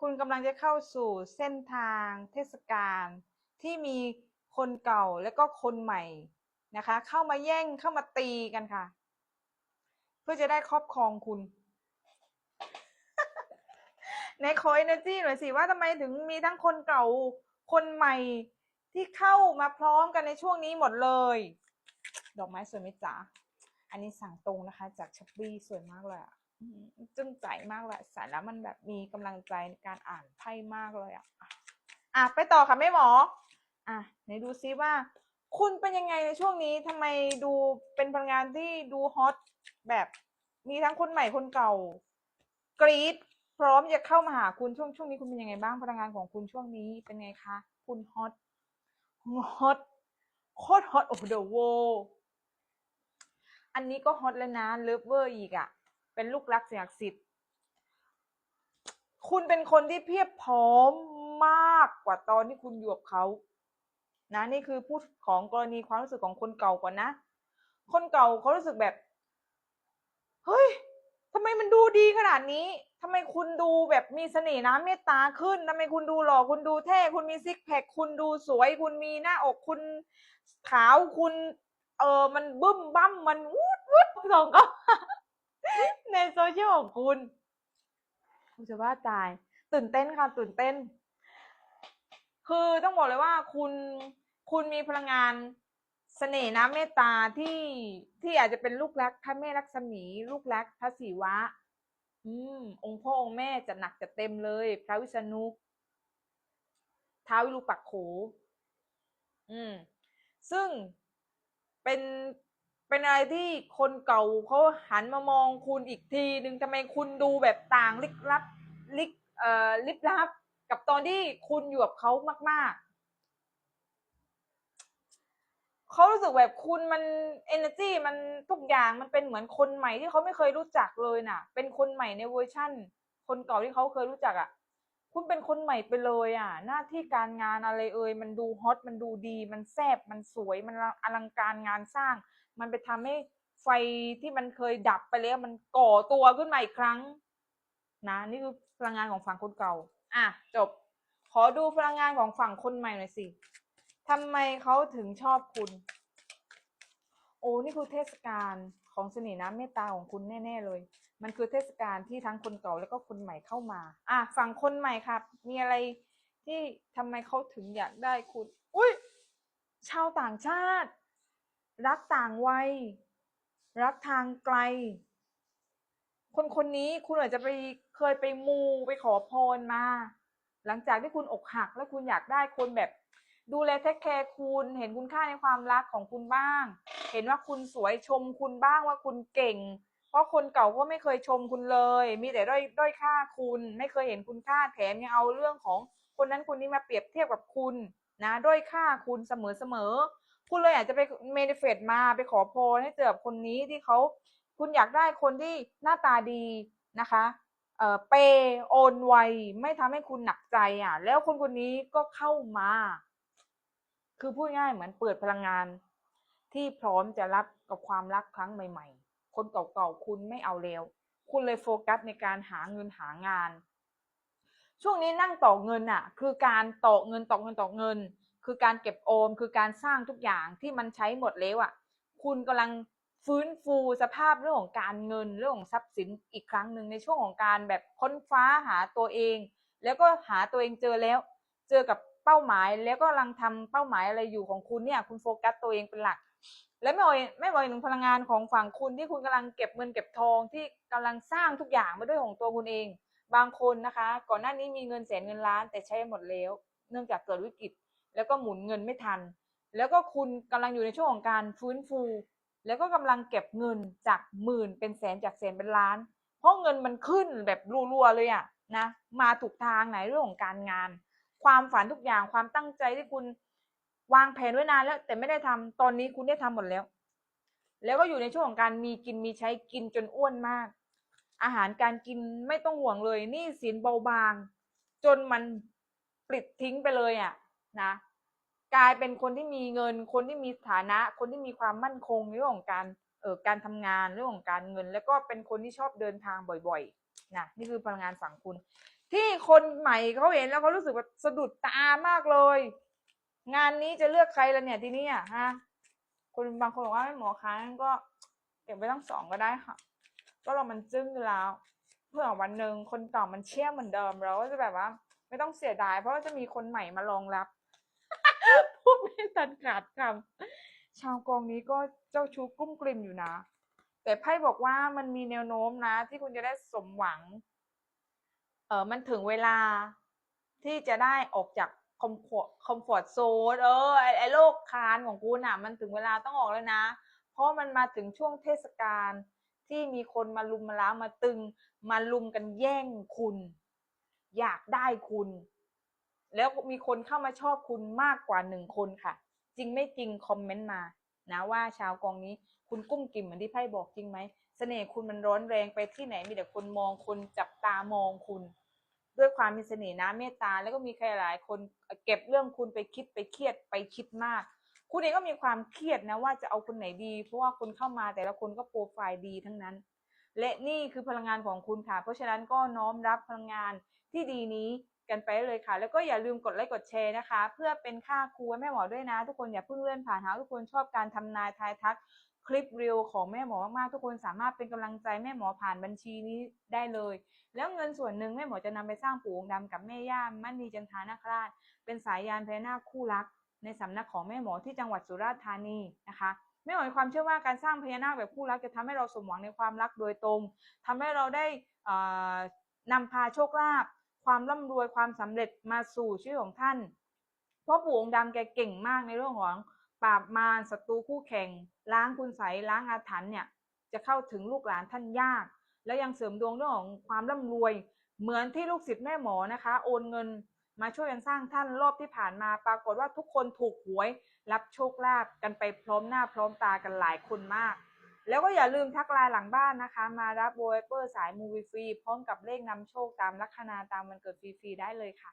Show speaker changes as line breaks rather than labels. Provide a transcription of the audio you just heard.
คุณกำลังจะเข้าสู่เส้นทางเทศกาลที่มีคนเก่าและก็คนใหม่นะคะ เข้ามาแย่งเข้ามาตีกันค่ะ เพื่อจะได้ครอบครองคุณในคอยเนจีหน่อยสิว่าทำไมถึงมีทั้งคนเก่าคนใหม่ที่เข้ามาพร้อมกันในช่วงนี้หมดเลย ดอกไม้สวยไหมจ๊ะ อันนี้สั่งตรงนะคะ จากชัปปี้สวยมากเลยอะ จึ้งใจมากเลยใส่แล้วมันแบบมีกำลังใจในการอ่านไพ่มากเลยอะอะไปต่อค่ะแม่หมอ อะไหนดูซิว่า คุณเป็นยังไงในช่วงนี้ทำไมดูเป็นพลังงานที่ดูฮอตแบบมีทั้งคนใหม่คนเก่า กรี๊ดพร้อมจะเข้ามาหาคุณช่วงช่วงนี้คุณเป็นยังไงบ้างพลังงานของคุณช่วงนี้เป็นไงคะ คุณฮอตฮอตโคตรฮอตโอ้เดอะโวอันนี้ก็ฮอตแล้วนะเลิฟเวอร์อีกอะ่ะ เป็นลูกรักเสียงศักดิ์สิทธิ์ คุณเป็นคนที่เพียบพร้อมมากกว่าตอนที่คุณอยู่กับเขา นะ นี่คือพูดของกรณีความรู้สึกของคนเก่าก่อนนะ คนเก่าเขารู้สึกแบบ เฮ้ยทำไมมันดูดีขนาดนี้ ทำไมคุณดูแบบมีเสน่ห์น้ำเมตตาขึ้น ทำไมคุณดูหล่อ คุณดูเท่ คุณมีซิกแพค คุณดูสวย คุณมีหน้าอกคุณขาว คุณ เออมันบึ้มบั้ม มันวูดวูดส่งก็ ในโซเชียลของคุณคุณจะว่าตาย ตื่นเต้นค่ะตื่นเต้น คือต้องบอกเลยว่าคุณคุณมีพลังงานเสน่ห์น้ำเมตตาที่ที่อาจจะเป็นลูกรักพระแม่ลักษมี ลูกรักพระศิวะ อืม องค์พ่อองค์แม่จะหนักจะเต็มเลย พระวิษณุท้าววิรูปักโข อืม ซึ่งเป็น เป็นอะไรที่คนเก่าเขาหันมามองคุณอีกทีหนึ่งทำไมคุณดูแบบต่างลิกลับลิกเอ่อลิบลับ กับตอนที่คุณอยู่กับเขามาก ๆเขารู้สึกแบบคุณมัน energy มันทุกอย่างมันเป็นเหมือนคนใหม่ที่เขาไม่เคยรู้จักเลยน่ะ เป็นคนใหม่ในเวอร์ชั่น คนเก่าที่เขาเคยรู้จักอะ่ะ คุณเป็นคนใหม่ไปเลยอะ หน้าที่การงานอะไรเอ่ยมันดูฮอตมันดูดี มันแซบมันสวยมันอลังการงานสร้าง มันไปทำให้ไฟที่มันเคยดับไปแล้ว มันก่อตัวขึ้นมาอีกครั้ง นะนี่คือพลังงานของฝั่งคนเก่า อะจบ ขอดูพลังงานของฝั่งคนใหม่หน่อยสิทำไมเขาถึงชอบคุณ โอ้นี่คือเทศกาลของเสน่ห์น้ำเมตตาของคุณแน่ๆเลย มันคือเทศกาลที่ทั้งคนเก่าแล้วก็คนใหม่เข้ามา อะฝั่งคนใหม่ครับ มีอะไรที่ทำไมเขาถึงอยากได้คุณ อุ้ยชาวต่างชาติ รักต่างวัย รักทางไกล คนคนนี้คุณอาจจะไปเคยไปมูไปขอพรมา หลังจากที่คุณอกหัก แล้วคุณอยากได้คนแบบ ดูแลเทคแคร์คุณ เห็นคุณค่าในความรักของคุณบ้าง เห็นว่าคุณสวยชมคุณบ้างว่าคุณเก่ง เพราะคนเก่าก็ไม่เคยชมคุณเลย มีแต่ด้อยด้อยค่าคุณ ไม่เคยเห็นคุณค่าแถมยังเอาเรื่องของคนนั้นคนนี้มาเปรียบเทียบกับคุณนะด้อยค่าคุณเสมอเสมอ คุณเลยอาจจะไปเมนิเฟตมาไปขอพรให้เจอคนนี้ที่เขาคุณอยากได้คนที่หน้าตาดีนะคะเอ่อเปย์โอนไวไม่ทำให้คุณหนักใจอะ แล้วคนคนนี้ก็เข้ามา คือพูดง่ายเหมือนเปิดพลังงาน ที่พร้อมจะรับกับความรักครั้งใหม่ ๆ คนเก่าๆคุณไม่เอาแล้ว คุณเลยโฟกัสในการหาเงินหางาน ช่วงนี้นั่งต่อเงินอะ คือการต่อเงินต่อเงินต่อเงิน คือการเก็บโอมคือการสร้างทุกอย่างที่มันใช้หมดแล้วอะ คุณกำลังฟื้นฟูสภาพเรื่องของการเงินเรื่องของทรัพย์สินอีกครั้งหนึ่งในช่วงของการแบบค้นฟ้าหาตัวเอง แล้วก็หาตัวเองเจอแล้ว เจอกับเป้าหมายแล้วก็กำลังทำเป้าหมายอะไรอยู่ของคุณเนี่ย คุณโฟกัสตัวเองเป็นหลัก และไม่บอกไม่บอกถึงพลังงานของฝั่งคุณที่คุณกำลังเก็บเงินเก็บทองที่กำลังสร้างทุกอย่างมาด้วยของตัวคุณเอง บางคนนะคะ ก่อนหน้านี้มีเงินแสนเงินล้านแต่ใช้หมดแล้ว เนื่องจากเกิดวิกฤต แล้วก็หมุนเงินไม่ทัน แล้วก็คุณกำลังอยู่ในช่วงของการฟื้นฟู แล้วก็กำลังเก็บเงินจากหมื่นเป็นแสนจากแสนเป็นล้าน เพราะเงินมันขึ้นแบบรัวๆเลยอะนะมาถูกทางไหนเรื่องของการงาน ความฝันทุกอย่างความตั้งใจที่คุณวางแผนไว้นานแล้ว แต่ไม่ได้ทำตอนนี้คุณได้ทำหมดแล้ว แล้วก็อยู่ในช่วงของการมีกินมีใช้กินจนอ้วนมาก อาหารการกินไม่ต้องห่วงเลยนี่สินเบาบาง จนมันปลิดทิ้งไปเลยอะ นะกลายเป็นคนที่มีเงิน คนที่มีฐานะ คนที่มีความมั่นคงในเรื่องของการเอ่อการทำงานเรื่องของการเงิน แล้วก็เป็นคนที่ชอบเดินทางบ่อยๆนะนี่คือพลังงานฝั่งคุณ ที่คนใหม่เขาเห็นแล้วเขารู้สึกว่าสะดุดตามากเลย งานนี้จะเลือกใครละเนี่ยทีนี้อะฮะคนบางคนบอกว่าหมอคะงั้นก็เก็บไว้ทั้งสองก็ได้ค่ะ ก็เรามันจึ้งอยู่แล้ว เพื่อวันหนึ่งคนเก่ามันเชี่ยเหมือนเดิมเราก็จะแบบว่า ไม่ต้องเสียดายเพราะว่าจะมีคนใหม่มารองรับ พูดไม่ตัดขาดคำชาวกองนี้ก็เจ้าชู้กุ้มกลิ่มอยู่นะ แต่ไพ่บอกว่ามันมีแนวโน้มนะ ที่คุณจะได้สมหวัง เออมันถึงเวลาที่จะได้ออกจากคอมฟอร์ตคอมฟอร์ตโซนเออไอไอโลกคานของคุณอะ มันถึงเวลาต้องออกแล้วนะ เพราะมันมาถึงช่วงเทศกาลที่มีคนมาลุมมาล้ามาตึง มาลุมกันแย่งคุณ อยากได้คุณ แล้วมีคนเข้ามาชอบคุณมากกว่าหนึ่งคนค่ะ จริงไม่จริงคอมเมนต์มานะว่าชาวกองนี้คุณกุ้มกิ่มเหมือนที่ไพ่บอกจริงไหมเสน่ห์คุณมันร้อนแรงไปที่ไหนมีแต่คนมองคุณจับตามองคุณ ด้วยความมีเสน่ห์นะเมตตาแล้วก็มีใครหลายคนเก็บเรื่องคุณไปคิดไปเครียดไปคิดมาก คุณเองก็มีความเครียดนะว่าจะเอาคนไหนดี เพราะว่าคนเข้ามาแต่ละคนก็โปรไฟล์ดีทั้งนั้น และนี่คือพลังงานของคุณค่ะ เพราะฉะนั้นก็น้อมรับพลังงานที่ดีนี้ กันไปเลยค่ะ แล้วก็อย่าลืมกดไลค์กดแชร์นะคะ เพื่อเป็นค่าครูให้แม่หมอด้วยนะ ทุกคนอย่าเพิ่งเลื่อนผ่านหาทุกคนชอบการทำนายทายทักคลิปเรียวของแม่หมอมากๆทุกคนสามารถเป็นกำลังใจแม่หมอผ่านบัญชีนี้ได้เลย แล้วเงินส่วนหนึ่งแม่หมอจะนำไปสร้างปู่องค์ดำกับแม่ย่ามั่นีจันทานาคราช เป็นสายยานพญานาคคู่รัก ในสำนักของแม่หมอที่จังหวัดสุราษฎร์ธานีนะคะแม่หมอมีความเชื่อว่าการสร้างพญานาคแบบคู่รักจะทำให้เราสมหวังในความรักโดยตรงทำให้เราได้เอ่อนำพาโชคลาภ ความร่ำรวยความสำเร็จมาสู่ชีวิตของท่านเพราะปู่องค์ดำแกเก่งมากในเรื่องของปราบมารศัตรูคู่แข่ง ล้างคุณใสล้างอาถรรพ์เนี่ยจะเข้าถึงลูกหลานท่านยาก แล้วยังเสริมดวงเรื่องของความร่ำรวย เหมือนที่ลูกศิษย์แม่หมอนะคะ โอนเงินมาช่วยกันสร้างท่านรอบที่ผ่านมาปรากฏว่าทุกคนถูกหวย รับโชคลาภกันไปพร้อมหน้าพร้อมตากันหลายคนมาก แล้วก็อย่าลืมทักไลน์หลังบ้านนะคะ มารับโวเปอร์สายมูวีฟรีพร้อมกับเลขนำโชคตามลัคนาตามวันเกิดฟรีๆได้เลยค่ะ